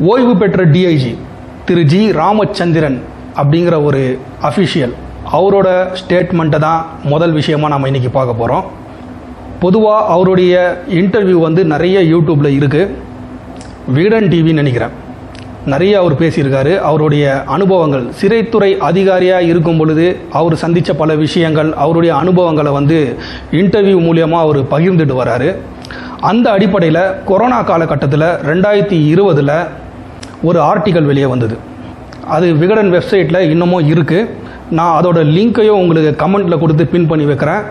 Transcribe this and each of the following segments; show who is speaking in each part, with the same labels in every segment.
Speaker 1: ஓய்வு பெற்ற டிஐஜி திரு ஜி ராமச்சந்திரன் அப்படிங்கிற ஒரு அஃபிஷியல் அவரோட ஸ்டேட்மெண்ட்டை தான் முதல் விஷயமா நம்ம இன்னைக்கு பார்க்க போகிறோம் பொதுவாக அவருடைய இன்டர்வியூ வந்து நிறைய யூடியூப்பில் இருக்குது வீடன் டிவின்னு நினைக்கிறேன். நிறைய அவர் பேசியிருக்காரு. அவருடைய அனுபவங்கள் சிறைத்துறை அதிகாரியாக இருக்கும் பொழுது அவர் சந்தித்த பல விஷயங்கள் அவருடைய அனுபவங்களை வந்து இன்டர்வியூ மூலியமாக அவர் பகிர்ந்துட்டு வராரு. அந்த அடிப்படையில் கொரோனா காலகட்டத்தில் ரெண்டாயிரத்தி இருபதில் ஒரு ஆர்டிக்கல் வெளியே வந்தது. அது விகடன் வெப்சைட்டில் இன்னமும் இருக்குது நான் அதோட லிங்க்கையும் உங்களுக்கு கமெண்ட்டில் கொடுத்து பின் பண்ணி வைக்கிறேன்.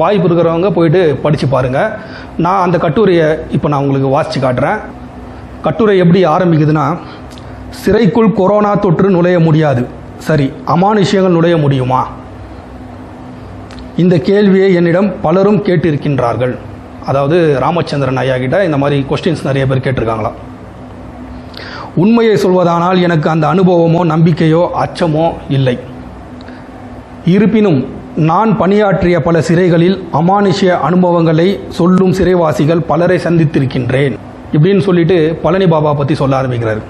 Speaker 1: வாய்ப்பு இருக்கிறவங்க போயிட்டு படித்து பாருங்கள் நான் அந்த கட்டுரையை இப்போ நான் உங்களுக்கு வாசித்து காட்டுறேன். கட்டுரை எப்படி ஆரம்பிக்குதுன்னா சிறைக்குள் கொரோனா தொற்று நுழைய முடியாது. சரி அமானுஷ்யங்கள் நுழைய முடியுமா? இந்த கேள்வியை என்னிடம் பலரும் கேட்டிருக்கின்றார்கள். அதாவது ராமச்சந்திரன் ஐயா கிட்ட இந்த மாதிரி கொஸ்டின்ஸ் நிறைய பேர் கேட்டிருக்காங்களாம். உண்மையை சொல்வதானால் எனக்கு அந்த அனுபவமோ நம்பிக்கையோ அச்சமோ இல்லை. இருப்பினும் நான் பணியாற்றிய பல சிறைகளில் அமானுஷ்ய அனுபவங்களை சொல்லும் சிறைவாசிகள் பலரை சந்தித்திருக்கின்றேன் இப்படின்னு சொல்லிட்டு பழனி பாபா பற்றி சொல்ல ஆரம்பிக்கிறார்.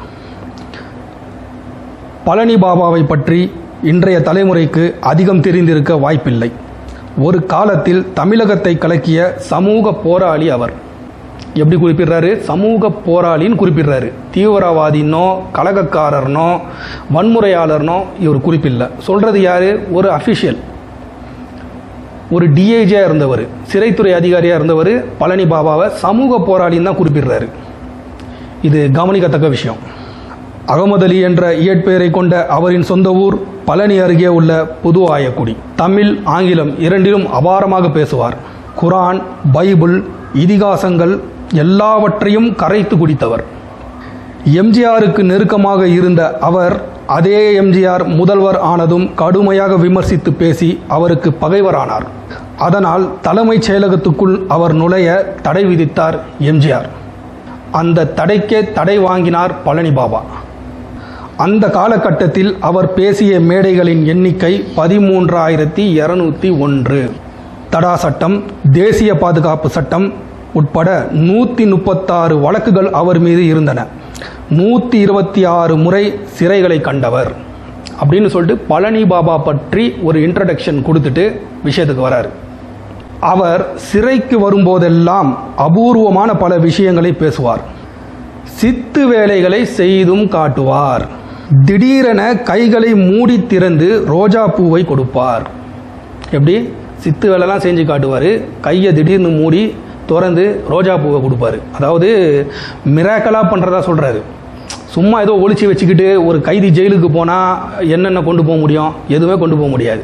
Speaker 1: பழனி பாபாவை பற்றி இன்றைய தலைமுறைக்கு அதிகம் தெரிந்திருக்க வாய்ப்பில்லை. ஒரு காலத்தில் தமிழகத்தை கலக்கிய சமூக போராளி அவர். எப்படி குறிப்பிடுறாரு? சமூக போராளின்னு குறிப்பிடுறாரு. தீவிரவாதினோ கலகக்காரர்னோ வன்முறையாளர்னோ இவர் குறிப்பில்லை. சொல்றது யாரு? ஒரு அஃபிஷியல் ஒரு டிஐஜியாக இருந்தவர். சிறைத்துறை அதிகாரியாக இருந்தவர். பழனி பாபாவை சமூக போராளின்னு தான் குறிப்பிடுறாரு. இது கவனிக்கத்தக்க விஷயம். அகமது அலி என்ற இயற்பெயரை கொண்ட அவரின் சொந்த ஊர் பழனி அருகே உள்ள புது ஆயக்குடி. தமிழ் ஆங்கிலம் இரண்டிலும் அபாரமாக பேசுவார். குரான் பைபிள் இதிகாசங்கள் எல்லாவற்றையும் கரைத்து குடித்தவர். எம்ஜிஆருக்கு நெருக்கமாக இருந்த அவர் அதே எம்ஜிஆர் முதல்வர் ஆனதும் கடுமையாக விமர்சித்து பேசி அவருக்கு பகைவரானார். அதனால் தலைமைச் செயலகத்துக்குள் அவர் நுழைய தடை விதித்தார் எம்ஜிஆர். அந்த தடைக்கே தடை வாங்கினார் பழனி பாபா அந்த காலகட்டத்தில் அவர் பேசிய மேடைகளின் எண்ணிக்கை பதிமூன்றாயிரத்தி இருநூத்தி ஒன்று. தடா சட்டம் தேசிய பாதுகாப்பு சட்டம் உட்பட நூற்றி முப்பத்தாறு வழக்குகள் அவர் மீது இருந்தன. நூற்றி இருபத்தி ஆறு முறை சிறைகளை கண்டவர். அப்படின்னு சொல்லிட்டு பழனி பாபா பற்றி ஒரு இன்ட்ரடக்ஷன் கொடுத்துட்டு விஷயத்துக்கு வராரு. அவர் சிறைக்கு வரும்போதெல்லாம் அபூர்வமான பல விஷயங்களை பேசுவார். சித்து வேலைகளை செய்தும் காட்டுவார். திடீரென கைகளை மூடி திறந்து ரோஜா பூவை கொடுப்பார். எப்படி? சித்து வேலைலாம் செஞ்சு காட்டுவார். கையை திடீர்னு மூடி திறந்து ரோஜா பூவை கொடுப்பாரு. அதாவது மிராக்கலாக பண்ணுறதா சொல்கிறாரு சும்மா ஏதோ ஒழிச்சு வச்சுக்கிட்டு ஒரு கைதி ஜெயிலுக்கு போனால் என்னென்ன கொண்டு போக முடியும்? எதுவுமே கொண்டு போக முடியாது.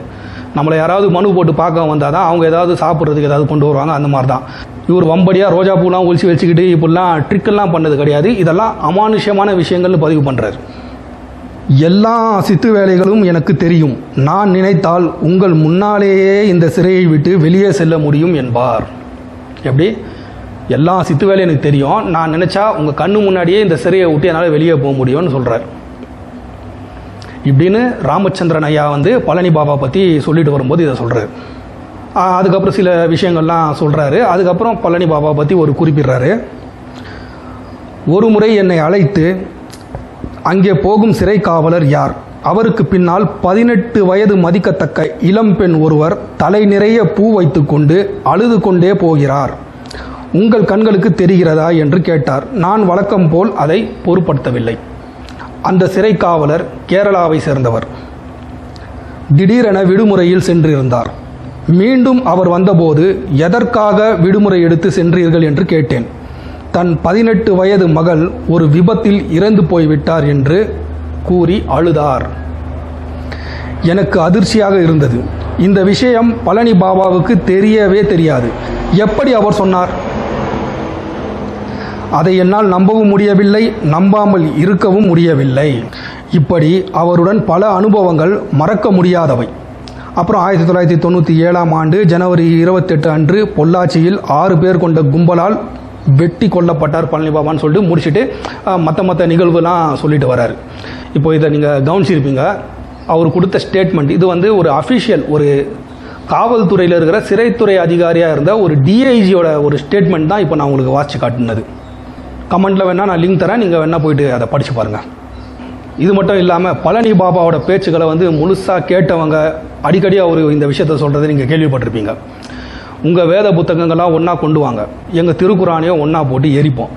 Speaker 1: நம்மளை யாராவது மனு போட்டு பார்க்க வந்தால் தான் அவங்க ஏதாவது சாப்பிட்றதுக்கு ஏதாவது கொண்டு வருவாங்க. அந்த மாதிரி தான் இவர் வம்படியாக ரோஜா பூலாம் ஒழிச்சு வச்சுக்கிட்டு இப்படிலாம் ட்ரிக்கெல்லாம் பண்ணது கிடையாது. இதெல்லாம் அமானுஷ்யமான விஷயங்கள்னு பதிவு பண்ணுறாரு எல்லா சித்து வேலைகளும் எனக்கு தெரியும். நான் நினைத்தால் உங்கள் முன்னாலேயே இந்த சிறையை விட்டு வெளியே செல்ல முடியும் என்பார். எப்படி? எல்லா சித்து வேலையும் எனக்கு தெரியும். நான் நினச்சா உங்கள் கண்ணு முன்னாடியே இந்த சிறையை விட்டு என்னால் வெளியே போக முடியும்னு சொல்கிறார் இப்படின்னு ராமச்சந்திரன் ஐயா வந்து பழனி பாபா பற்றி சொல்லிட்டு வரும்போது இதை சொல்கிறார் அதுக்கப்புறம் சில விஷயங்கள்லாம் சொல்கிறாரு அதுக்கப்புறம் பழனி பாபா பற்றி ஒரு குறிப்பிடுறாரு. ஒரு முறை என்னை அழைத்து அங்கே போகும் சிறை காவலர் யார்? அவருக்கு பின்னால் பதினெட்டு வயது மதிக்கத்தக்க இளம்பெண் ஒருவர் தலை நிறைய பூ வைத்துக்கொண்டு அழுது கொண்டே போகிறார். உங்கள் கண்களுக்கு தெரிகிறதா என்று கேட்டார். நான் வழக்கம் போல் அதை பொருட்படுத்தவில்லை. அந்த சிறை காவலர் கேரளாவை சேர்ந்தவர். திடீரென விடுமுறையில் சென்றிருந்தார். மீண்டும் அவர் வந்தபோது எதற்காக விடுமுறை எடுத்து சென்றீர்கள் என்று கேட்டேன். தன் பதினெட்டு வயது மகள் ஒரு விபத்தில் இறந்து போய்விட்டார் என்று கூறி அழுதார். எனக்கு அதிர்ச்சியாக இருந்தது. இந்த விஷயம் பழனி பாபாவுக்கு தெரியவே தெரியாது. எப்படி அவர் சொன்னார்? அதை என்னால் நம்பவும் முடியவில்லை நம்பாமல் இருக்கவும் முடியவில்லை. இப்படி அவருடன் பல அனுபவங்கள் மறக்க முடியாதவை. அப்புறம் ஆயிரத்தி தொள்ளாயிரத்தி தொண்ணூற்றி ஏழாம் ஆண்டு ஜனவரி இருபத்தெட்டு அன்று பொள்ளாச்சியில் ஆறு பேர் கொண்ட கும்பலால் வெட்டி கொல்லப்பட்டார் பழனி பாபான்னு சொல்லிட்டு முடிச்சுட்டு மற்ற மற்ற நிகழ்வுலாம் சொல்லிட்டு வராரு. இப்போ இதை நீங்கள் கவனிச்சிருப்பீங்க. அவர் கொடுத்த ஸ்டேட்மெண்ட் இது வந்து ஒரு அஃபிஷியல் ஒரு காவல்துறையில் இருக்கிற சிறைத்துறை அதிகாரியாக இருந்த ஒரு டிஐஜியோட ஒரு ஸ்டேட்மெண்ட் தான் இப்போ நான் உங்களுக்கு வாசிச்சு காட்டினது. கமெண்ட்டில் வேணால் நான் லிங்க் தரேன் நீங்கள் வேணால் போயிட்டு அதை படித்து பாருங்கள் இது மட்டும் இல்லாமல் பழனி பாபாவோட பேச்சுக்களை வந்து முழுசாக கேட்டவங்க அடிக்கடி அவர் இந்த விஷயத்த சொல்கிறத நீங்கள் கேள்விப்பட்டிருப்பீங்க. உங்கள் வேத புத்தகங்கள்லாம் ஒன்றா கொண்டு வாங்க. எங்கள் திருக்குறானையும் ஒன்றா போட்டு எரிப்போம்.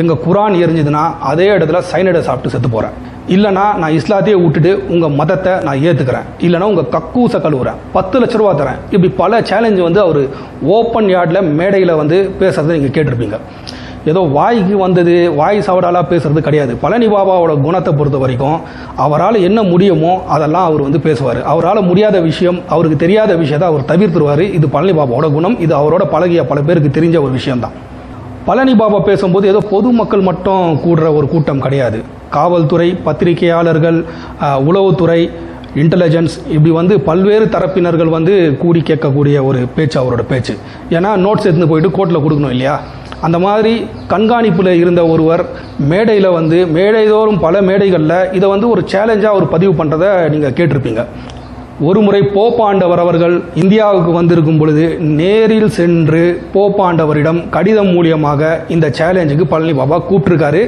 Speaker 1: எங்கள் குரான் எரிஞ்சதுன்னா அதே இடத்துல சைனடை சாப்பிட்டு செத்து போகிறேன் இல்லைனா நான் இஸ்லாத்தையே விட்டுட்டு உங்கள் மதத்தை நான் ஏற்றுக்கிறேன் இல்லைனா உங்கள் கக்கூசை கழுவுறேன். பத்து லட்ச ரூபா தரேன். இப்படி பல சேலஞ்சு வந்து அவர் ஓப்பன் யார்டில் மேடையில் வந்து பேசுகிறத நீங்கள் கேட்டிருப்பீங்க. ஏதோ வாய்க்கு வந்தது வாய் சவடாலாக பேசுறது கிடையாது. பழனி பாபாவோட குணத்தை பொறுத்த வரைக்கும் அவரால் என்ன முடியுமோ அதெல்லாம் அவர் வந்து பேசுவார். அவரால் முடியாத விஷயம் அவருக்கு தெரியாத விஷயத்தை அவர் தவிர்த்துருவார். இது பழனி பாபாவோட குணம் இது அவரோட பழகிய பல பேருக்கு தெரிஞ்ச ஒரு விஷயம்தான். பழனி பாபா பேசும்போது ஏதோ பொதுமக்கள் மட்டும் கூடுற ஒரு கூட்டம் கிடையாது. காவல்துறை பத்திரிகையாளர்கள் உளவுத்துறை இன்டெலிஜென்ஸ் இப்படி வந்து பல்வேறு தரப்பினர்கள் வந்து கூடி கேட்கக்கூடிய ஒரு பேச்சு அவரோட பேச்சு. ஏன்னா நோட்ஸ் எடுத்துன்னு போயிட்டு கோர்ட்டில் கொடுக்கணும் இல்லையா? அந்த மாதிரி கண்காணிப்பில் இருந்த ஒருவர் மேடையில் வந்து மேடைதோறும் பல மேடைகளில் இதை வந்து ஒரு சேலஞ்சாக அவர் பதிவு பண்ணுறதை நீங்கள் கேட்டிருப்பீங்க. ஒருமுறை போப்பாண்டவர் அவர்கள் இந்தியாவுக்கு வந்திருக்கும் பொழுது நேரில் சென்று போப்பாண்டவரிடம் கடிதம் மூலியமாக இந்த சேலஞ்சுக்கு பழனி பாபா கூப்பிட்டுருக்காரு.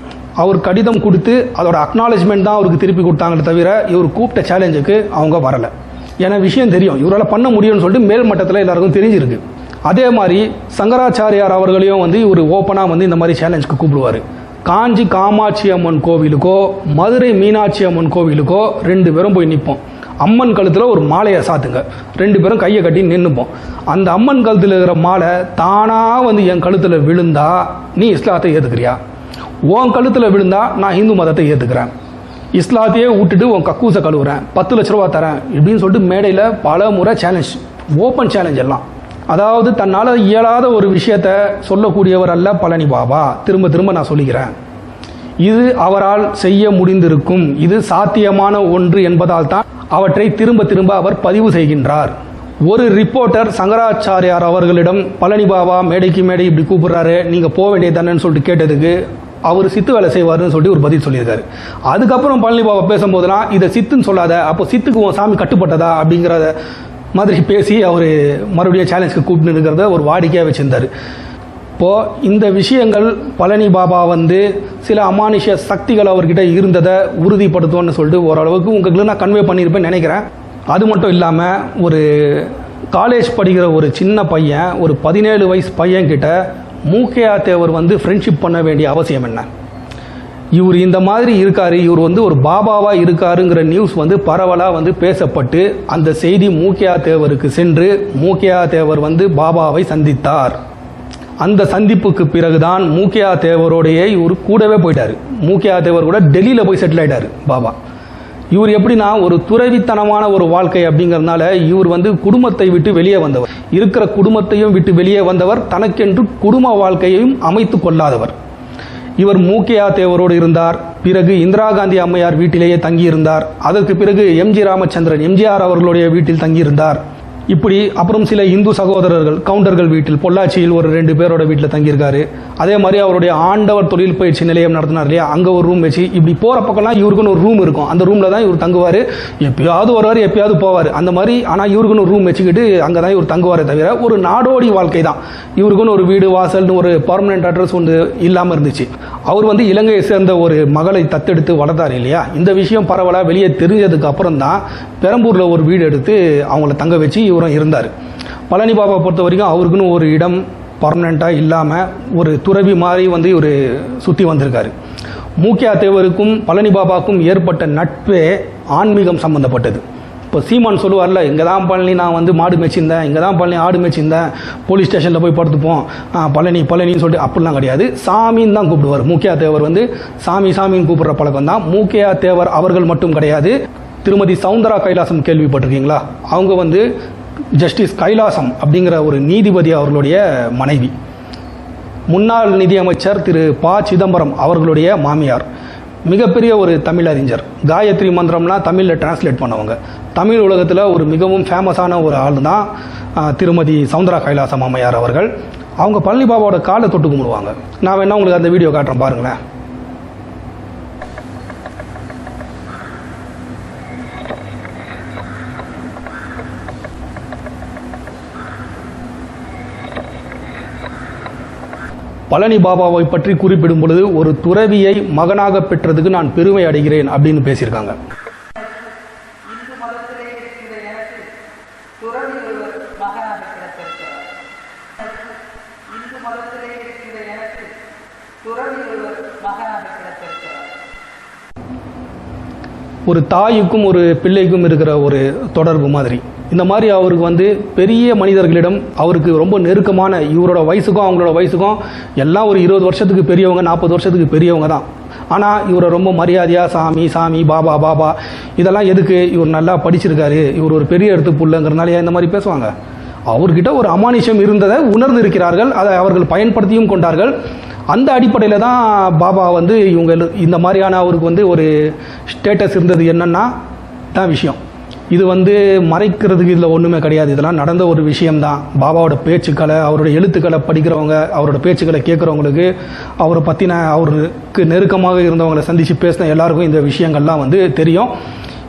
Speaker 1: அவர் கடிதம் கொடுத்து அதோட அக்னாலேஜ்மெண்ட் தான் அவருக்கு திருப்பி கொடுத்தாங்களே தவிர இவர் கூப்பிட்ட சேலஞ்சுக்கு அவங்க வரலை. ஏன்னா விஷயம் தெரியும். இவரால் பண்ண முடியும்னு சொல்லிட்டு மேல் மட்டத்தில் எல்லாருக்கும் தெரிஞ்சிருக்கு. அதே மாதிரி சங்கராச்சாரியார் அவர்களையும் வந்து இவர் ஓப்பனாக வந்து இந்த மாதிரி சேலஞ்சுக்கு கூப்பிடுவார். காஞ்சி காமாட்சி அம்மன் கோவிலுக்கோ மதுரை மீனாட்சி அம்மன் கோவிலுக்கோ ரெண்டு பேரும் போய் நிற்போம் அம்மன் கழுத்தில் ஒரு மாலையை சாத்துங்க. ரெண்டு பேரும் கையை கட்டி நின்றுப்போம் அந்த அம்மன் கழுத்தில் இருக்கிற மாலை தானாக வந்து என் கழுத்தில் விழுந்தா நீ இஸ்லாத்தை ஏற்றுக்கிறியா உன் கழுத்தில் விழுந்தா நான் இந்து மதத்தை ஏற்றுக்கிறேன் இஸ்லாத்தையே விட்டுட்டு உன் கக்கூசை கழுவுறேன். பத்து லட்ச ரூபா தரேன் இப்படின்னு சொல்லிட்டு மேடையில் பல முறை சேலஞ்ச் ஓப்பன் சேலஞ்ச் எல்லாம். அதாவது தன்னால் இயலாத ஒரு விஷயத்த சொல்லக்கூடியவர் அல்ல பழனி பாபா. திரும்ப திரும்ப நான் சொல்லிக்கிறேன். இது அவரால் செய்ய முடிந்திருக்கும். இது சாத்தியமான ஒன்று என்பதால் தான் அவற்றை திரும்ப திரும்ப அவர் பதிவு செய்கின்றார். ஒரு ரிப்போர்ட்டர் சங்கராச்சாரியார் அவர்களிடம் பழனி பாபா மேடைக்கு மேடை இப்படி கூப்பிடுறாரு நீங்கள் போக வேண்டியதானேன்னு சொல்லிட்டு கேட்டதுக்கு அவர் சித்து வேலை செய்வார்னு சொல்லிட்டு ஒரு பதில் சொல்லியிருக்காரு. அதுக்கப்புறம் பழனி பாபா பேசும்போதெல்லாம் இதை சித்துன்னு சொல்லாத அப்போ சித்துக்கு உன் சாமி கட்டுப்பட்டதா? அப்படிங்கிறத மாதிரி பேசி அவர் மறுபடியும் சேலஞ்சுக்கு கூப்பிட்டு இருக்கிறத ஒரு வாடிக்கையாக வச்சிருந்தார். இப்போது இந்த விஷயங்கள் பழனி பாபா வந்து சில அமானுஷ சக்திகள் அவர்கிட்ட இருந்ததை உறுதிப்படுத்துவோன்னு சொல்லிட்டு ஓரளவுக்கு உங்களுக்கு நான் கன்வே பண்ணியிருப்பேன்னு நினைக்கிறேன். அது மட்டும் இல்லாமல் ஒரு காலேஜ் படிக்கிற ஒரு சின்ன பையன் ஒரு பதினேழு வயசு பையன்கிட்ட மூக்கையா தேவர் வந்து ஃப்ரெண்ட்ஷிப் பண்ண வேண்டிய அவசியம் என்ன? இவர் இந்த மாதிரி இருக்காரு இவர் வந்து ஒரு பாபாவாக இருக்காருங்கிற நியூஸ் வந்து பரவலாக வந்து பேசப்பட்டு அந்த செய்தி மூக்கியா தேவருக்கு சென்று மூக்கியா தேவர் வந்து பாபாவை சந்தித்தார். அந்த சந்திப்புக்கு பிறகுதான் மூக்கியா தேவரோடைய இவர் கூடவே போயிட்டார். மூக்கியா தேவர் கூட டெல்லியில் போய் செட்டில் ஆயிட்டார் பாபா. இவர் எப்படின்னா ஒரு துறவித்தனமான ஒரு வாழ்க்கை அப்படிங்கறதுனால இவர் வந்து குடும்பத்தை விட்டு வெளியே வந்தவர். இருக்கிற குடும்பத்தையும் விட்டு வெளியே வந்தவர் தனக்கென்று குடும்ப வாழ்க்கையையும் அமைத்து கொள்ளாதவர். இவர் மூக்கையா தேவரோடு இருந்தார். பிறகு இந்திரா காந்தி அம்மையார் வீட்டிலேயே தங்கியிருந்தார். அதற்கு பிறகு எம்ஜி ராமச்சந்திரன் எம்ஜிஆர் அவர்களுடைய வீட்டில் தங்கியிருந்தார். இப்படி அப்புறம் சில இந்து சகோதரர்கள் கவுண்டர்கள் வீட்டில் பொள்ளாச்சியில் ஒரு ரெண்டு பேரோட வீட்டில் தங்கியிருக்காரு. அதே மாதிரி அவருடைய ஆண்டவர் தொழில் பயிற்சி நிலையம் நடத்தினார் இல்லையா? அங்கே ஒரு ரூம் வச்சு இப்படி போகிற பக்கம்லாம் இவருக்குன்னு ஒரு ரூம் இருக்கும். அந்த ரூமில் தான் இவர் தங்குவார். எப்பயாவது வருவார் எப்பயாவது போவார். அந்த மாதிரி ஆனால் இவருக்குன்னு ஒரு ரூம் வச்சுக்கிட்டு அங்கே தான் இவர் தங்குவாரே தவிர ஒரு நாடோடி வாழ்க்கை தான். இவருக்குன்னு ஒரு வீடு வாசல்னு ஒரு பர்மனெண்ட் அட்ரஸ் ஒன்று இல்லாமல் இருந்துச்சு. அவர் வந்து இலங்கையை சேர்ந்த ஒரு மகளை தத்தெடுத்து வளர்த்தார் இல்லையா? இந்த விஷயம் பரவலாக வெளியே தெரிஞ்சதுக்கு அப்புறம் தான் பெரம்பூரில் ஒரு வீடு எடுத்து அவங்கள தங்க வச்சு இவரும் இருந்தார் பழனி பாபா பொறுத்த வரைக்கும் அவருக்குன்னு ஒரு இடம் பர்மனெண்ட்டாக இல்லாமல் ஒரு துறவி மாதிரி வந்து இவர் சுற்றி வந்திருக்காரு. மூக்கியா தேவருக்கும் பழனி பாபாவுக்கும் ஏற்பட்ட நட்பே ஆன்மீகம் சம்பந்தப்பட்டது. இப்போ சீமான் சொல்லுவார்ல இங்கே தான் பழனி நான் வந்து மாடு மேய்ச்சிருந்தேன். இங்கே தான் பழனி ஆடு மேய்ச்சிருந்தேன். போலீஸ் ஸ்டேஷனில் போய் படுத்துப்போம். பழனி பழனின்னு சொல்லிட்டு அப்படிலாம் கிடையாது. சாமின்னு தான் கூப்பிடுவார். மூக்கியா தேவர் வந்து சாமி சாமின்னு கூப்பிடுற பழக்கம் தான். மூக்கியா தேவர் அவர்கள் மட்டும் கிடையாது. திருமதி சவுந்தரா கைலாசம் கேள்விப்பட்டிருக்கீங்களா? அவங்க வந்து ஜஸ்டிஸ் கைலாசம் அப்படிங்கிற ஒரு நீதிபதி அவர்களுடைய மனைவி. முன்னாள் நிதியமைச்சர் திரு ப. சிதம்பரம் அவர்களுடைய மாமியார். மிகப்பெரிய ஒரு தமிழ் அறிஞர். காயத்ரி மந்திரம்னா தமிழில் டிரான்ஸ்லேட் பண்ணவங்க. தமிழ் உலகத்தில் ஒரு மிகவும் ஃபேமஸான ஒரு ஆள் தான் திருமதி சவுந்தரா கைலாசம் அம்மையார் அவர்கள். அவங்க பழனி பாபாவோட காலை தொட்டு கும்பிடுவாங்க. நான் வேணா உங்களுக்கு அந்த வீடியோ காட்டுறேன் பாருங்களேன். பழனி பாபாவை பற்றி குறிப்பிடும் பொழுது ஒரு துறவியை மகனாக பெற்றதுக்கு நான் பெருமை அடைகிறேன் அப்படின்னு பேசியிருக்காங்க. ஒரு தாய்க்கும் ஒரு பிள்ளைக்கும் இருக்கிற ஒரு தொடர்பு மாதிரி. இந்த மாதிரி அவருக்கு வந்து பெரிய மனிதர்களிடம் அவருக்கு ரொம்ப நெருக்கமான இவரோட வயசுக்கும் அவங்களோட வயசுக்கும் எல்லாம் ஒரு இருபது வருஷத்துக்கு பெரியவங்க நாற்பது வருஷத்துக்கு பெரியவங்க தான். ஆனால் இவரை ரொம்ப மரியாதையாக சாமி சாமி பாபா பாபா இதெல்லாம் எதுக்கு? இவர் நல்லா படிச்சிருக்காரு. இவர் ஒரு பெரிய இடத்து புள்ளைங்கிறனால இந்த மாதிரி பேசுவாங்க? அவர்கிட்ட ஒரு அமானுஷம் இருந்ததை உணர்ந்து இருக்கிறார்கள் அதை அவர்கள் பயன்படுத்தியும் கொண்டார்கள். அந்த அடிப்படையில் தான் பாபா வந்து இவங்க இந்த மாதிரியான அவருக்கு வந்து ஒரு ஸ்டேட்டஸ் இருந்தது என்னன்னா தான் விஷயம். இது வந்து மறைக்கிறதுக்கு இதில் ஒன்றுமே கிடையாது. இதெல்லாம் நடந்த ஒரு விஷயம்தான். பாபாவோட பேச்சுக்களை அவரோட எழுத்துக்களை படிக்கிறவங்க அவரோட பேச்சுக்களை கேட்குறவங்களுக்கு அவரை பற்றின அவருக்கு நெருக்கமாக இருந்தவங்களை சந்தித்து பேசின எல்லாருக்கும் இந்த விஷயங்கள்லாம் வந்து தெரியும்.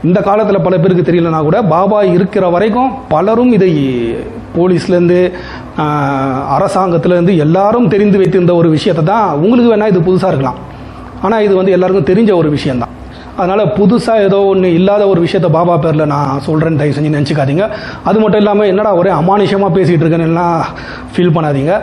Speaker 1: இந்த காலத்தில் பல பேருக்கு தெரியலனா கூட பாபா இருக்கிற வரைக்கும் பலரும் இதை போலீஸ்லேருந்து அரசாங்கத்திலேருந்து எல்லாரும் தெரிந்து வைத்திருந்த ஒரு விஷயத்தை தான் உங்களுக்கு வேணால் இது புதுசாக இருக்கலாம். ஆனால் இது வந்து எல்லாருக்கும் தெரிஞ்ச ஒரு விஷயம்தான். அதனால் புதுசாக ஏதோ ஒன்று இல்லாத ஒரு விஷயத்த பாபா பேரில் நான் சொல்கிறேன்னு தயவு செஞ்சு நினச்சிக்காதீங்க. அது மட்டும் இல்லாமல் என்னடா ஒரே அமானுஷமாக பேசிகிட்டு இருக்கேன்னுலாம் ஃபீல் பண்ணாதீங்க.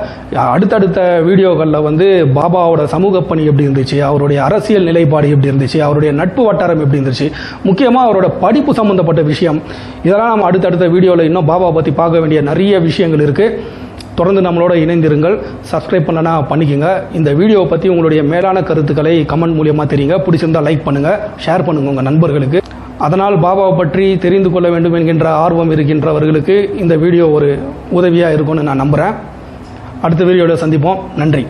Speaker 1: அடுத்தடுத்த வீடியோக்களில் வந்து பாபாவோட சமூக பணி எப்படி இருந்துச்சு அவருடைய அரசியல் நிலைப்பாடு எப்படி இருந்துச்சு அவருடைய நட்பு வட்டாரம் எப்படி இருந்துச்சு முக்கியமாக அவரோட படிப்பு சம்மந்தப்பட்ட விஷயம். இதெல்லாம் நம்ம அடுத்தடுத்த வீடியோவில் இன்னும் பாபா பற்றி பார்க்க வேண்டிய நிறைய விஷயங்கள் இருக்குது தொடர்ந்து நம்மளோட இணைந்திருங்கள். சப்ஸ்கிரைப் பண்ணனா பண்ணிக்கோங்க. இந்த வீடியோவை பற்றி உங்களுடைய மேலான கருத்துக்களை கமெண்ட் மூலியமாக தெரியுங்க. பிடிச்சிருந்தா லைக் பண்ணுங்கள் ஷேர் பண்ணுங்கள் உங்கள் நண்பர்களுக்கு. அதனால் பாபாவை பற்றி தெரிந்து கொள்ள வேண்டும் என்கின்ற ஆர்வம் இருக்கின்றவர்களுக்கு இந்த வீடியோ ஒரு உதவியாக இருக்கும்னு நான் நம்புகிறேன் அடுத்த வீடியோவில் சந்திப்போம். நன்றி.